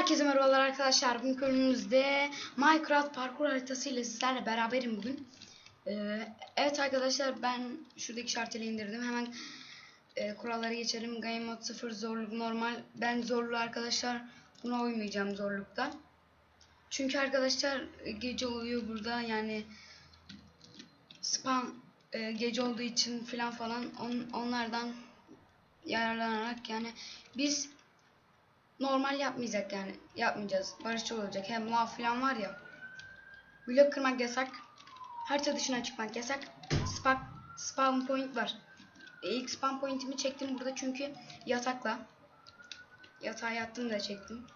Herkese merhabalar arkadaşlar. Bugün bölümümüzde Minecraft parkur haritası ile sizlerle beraberim bugün. Ee, evet arkadaşlar ben şuradaki şarteli indirdim. Hemen e, kurallara geçelim. Game mode 0 zorluk normal. Ben zorlu arkadaşlar buna uymayacağım zorlukta. Çünkü arkadaşlar e, gece oluyor burada yani spam e, gece olduğu için filan falan on, onlardan yararlanarak yani biz normal yapmayacak yani. Yapmayacağız. Barışçıl olacak. Hem lav falan var ya. Blok kırmak yasak. Harita dışına çıkmak yasak. Spam, spawn point var. E, ilk spawn pointimi çektim burada çünkü yatakla. Yatağa yattım da çektim.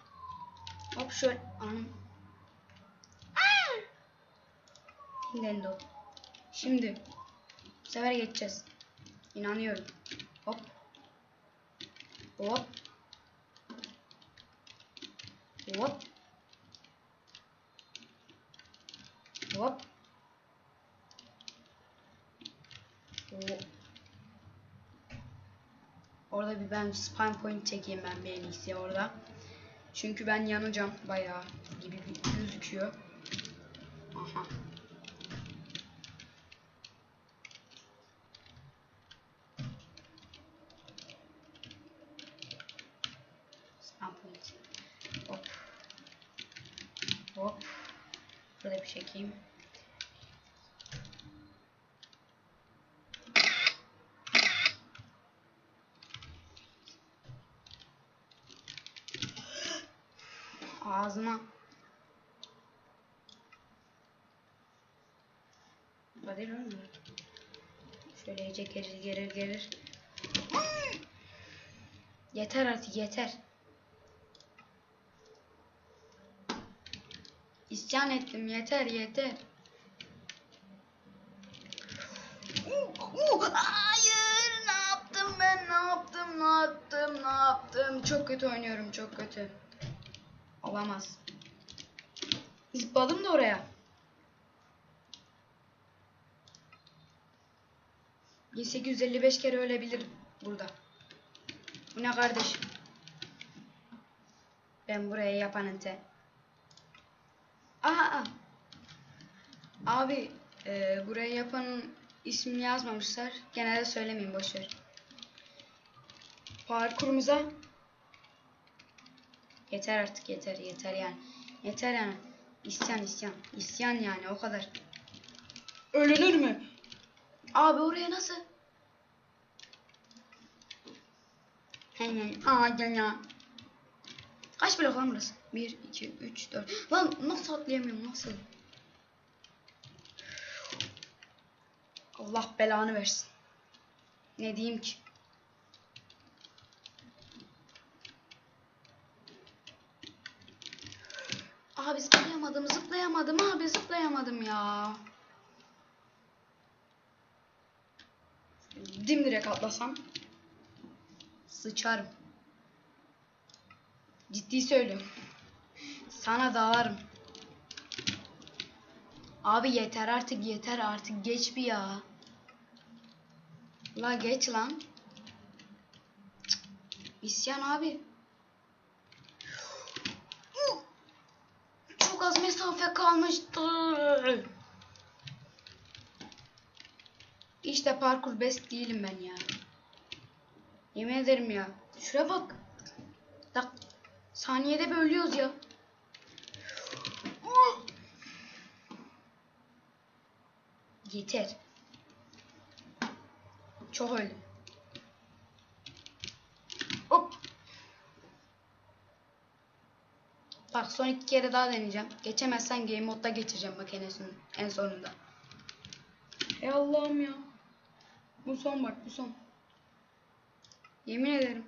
Hop şöyle anam Nintendo. Şimdi bu sefer geçeceğiz. İnanıyorum. Hop. Hop Hop. Hop. Hop. Orada bir ben spam point çekeyim ben bir en orada. Çünkü ben yanacağım bayağı gibi gözüküyor. Aha. Spam point. Hop. Hop. Şöyle bir çekeyim. Ağzıma. Hadi lan. Şöyle iyice gelir gelir gelir. Yeter artık yeter. İsyan ettim yeter yeter. Hayır ne yaptım ben ne yaptım ne yaptım ne yaptım çok kötü oynuyorum çok kötü. Olamaz. Zıpladım da oraya. 1855 kere ölebilir burada. Bu ne kardeşim? Ben buraya yapanın te. Aha. Abi e, buraya yapanın ismini yazmamışlar. Gene de söylemeyeyim boşver. Parkurumuza yeter artık yeter yeter yani. Yeter yani. İsyan isyan. İsyan yani o kadar. Ölünür mü? Abi oraya nasıl? Hemen. Aa ya. Kaç blok lan burası? 1, 2, 3, 4. Lan nasıl atlayamıyorum nasıl? Allah belanı versin. Ne diyeyim ki? Abi zıplayamadım, zıplayamadım abi zıplayamadım ya. Dimdirek atlasam sıçarım. Ciddi söylüyorum. Sana dalarım. Abi yeter artık yeter artık geç bir ya. La geç lan. İsyan abi. Çok az mesafe kalmıştı. İşte parkur best değilim ben ya. Yemin ederim ya. Şuraya bak. Dak saniyede bölüyoruz ya. Yeter. Çok öldüm. Hop. Bak son iki kere daha deneyeceğim. Geçemezsen game modda geçeceğim bak en en sonunda. Ey Allah'ım ya. Bu son bak bu son. Yemin ederim.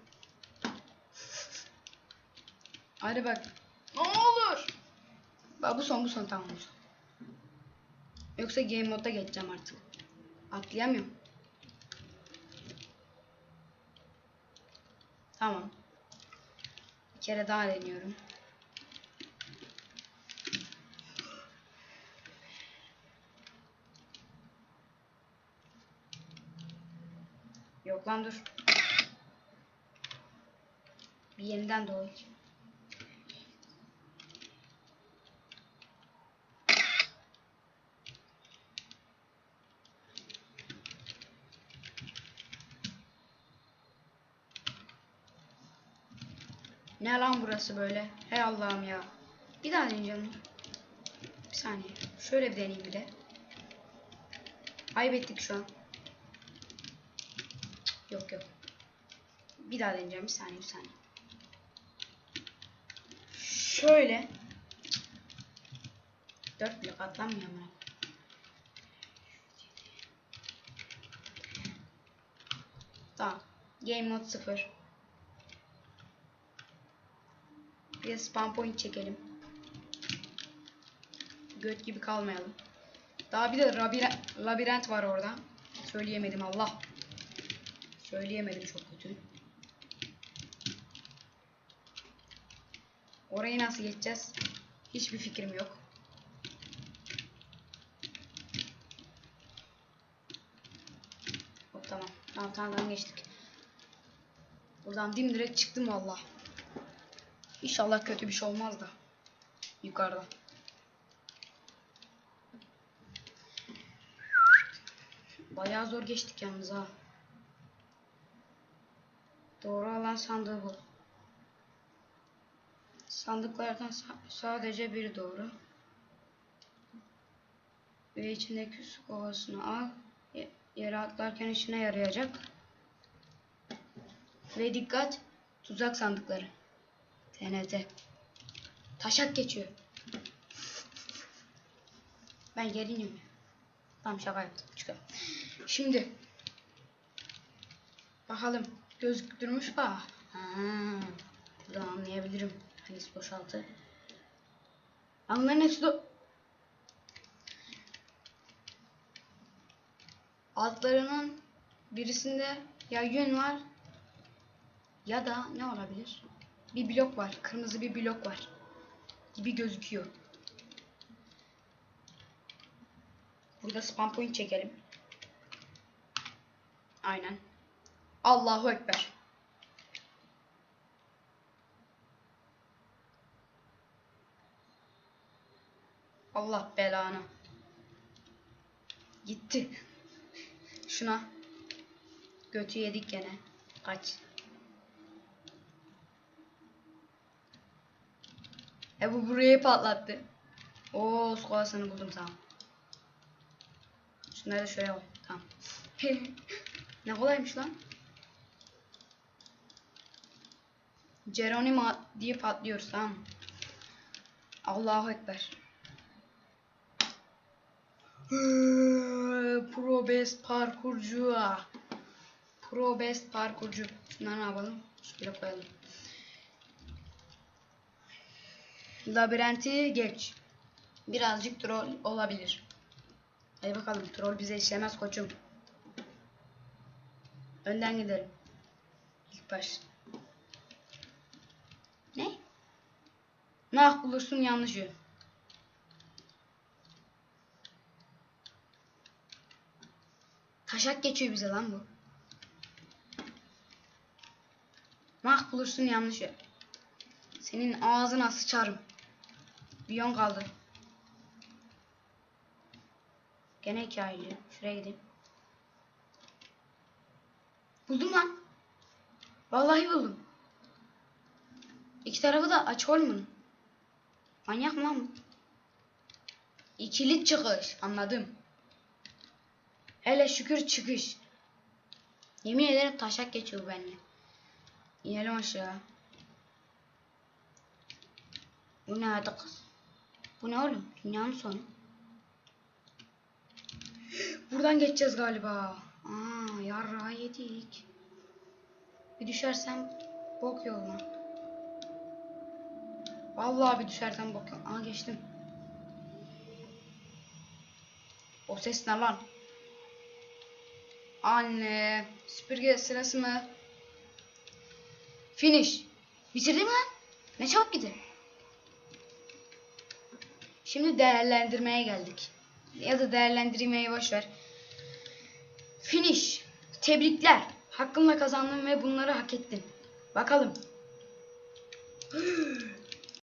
Hadi bak. Ne olur. Bak bu son bu son tamam bu son. Yoksa game modda geçeceğim artık. Atlayamıyorum. Tamam. Bir kere daha deniyorum. Yok lan dur. Bir yeniden doğayım. Ne lan burası böyle? Hey Allah'ım ya. Bir daha deneyeceğim. Bir saniye. Şöyle bir deneyeyim bir de. Kaybettik şu an. Yok yok. Bir daha deneyeceğim. Bir saniye bir saniye. Şöyle. Dört blok atlanmıyor mu? Tamam. Game mode 0. Bir de spam point çekelim. Göt gibi kalmayalım. Daha bir de labirent, var orada. Söyleyemedim Allah. Söyleyemedim çok kötü. Orayı nasıl geçeceğiz? Hiçbir fikrim yok. Hop tamam. Tamam tamam geçtik. Buradan dimdirek çıktım valla. İnşallah kötü bir şey olmaz da. Yukarıda. Bayağı zor geçtik yalnız ha. Doğru alan sandığı bu. Sandıklardan sa- sadece biri doğru. Ve içindeki su kovasını al. Ye- Yere atlarken işine yarayacak. Ve dikkat! Tuzak sandıkları. TNT. Taşak geçiyor. Ben geri iniyorum. Tamam şaka yaptım. Çıkalım. Şimdi. Bakalım. Gözüktürmüş bak. Ha, buradan anlayabilirim. Hangisi boşaltı. Anların hepsi de... Altlarının birisinde ya yün var ya da ne olabilir? Bir blok var. Kırmızı bir blok var. Gibi gözüküyor. Burada spam point çekelim. Aynen. Allahu Ekber. Allah belanı. Gitti. Şuna. Götü yedik gene. Kaç. E bu burayı patlattı. Oo skolasını buldum tamam. Şunları da şöyle koy. Tamam. ne kolaymış lan. Geronimo diye patlıyoruz tamam? Allahu Ekber. Pro best parkurcu. Pro best parkurcu. Şunları ne yapalım? Şöyle koyalım. Labirenti geç. Birazcık troll olabilir. Hadi bakalım troll bize işlemez koçum. Önden gidelim. İlk baş. Ne? Nah bulursun yanlışı. Taşak geçiyor bize lan bu. Mah bulursun yanlışı. Senin ağzına sıçarım. Biyon kaldı. Gene hikayeli. Şuraya gideyim. Buldum lan. Vallahi buldum. İki tarafı da açık olmun. Manyak mı lan bu? İkili çıkış. Anladım. Hele şükür çıkış. Yemin ederim taşak geçiyor benimle. İnelim aşağı. Bu ne hadi kız? Bu ne oğlum? Dünyanın sonu. Buradan geçeceğiz galiba. Aa, yarrağı yedik. Bir düşersem bok yoluna. Vallahi bir düşersem bok yoluna. Aa geçtim. O ses ne lan? Anne. Süpürge sırası mı? Finish. Bitirdi mi lan? Ne çabuk gitti. Şimdi değerlendirmeye geldik. Ya da değerlendirmeyi boş ver. Finish. Tebrikler. Hakkınla kazandın ve bunları hak ettin. Bakalım.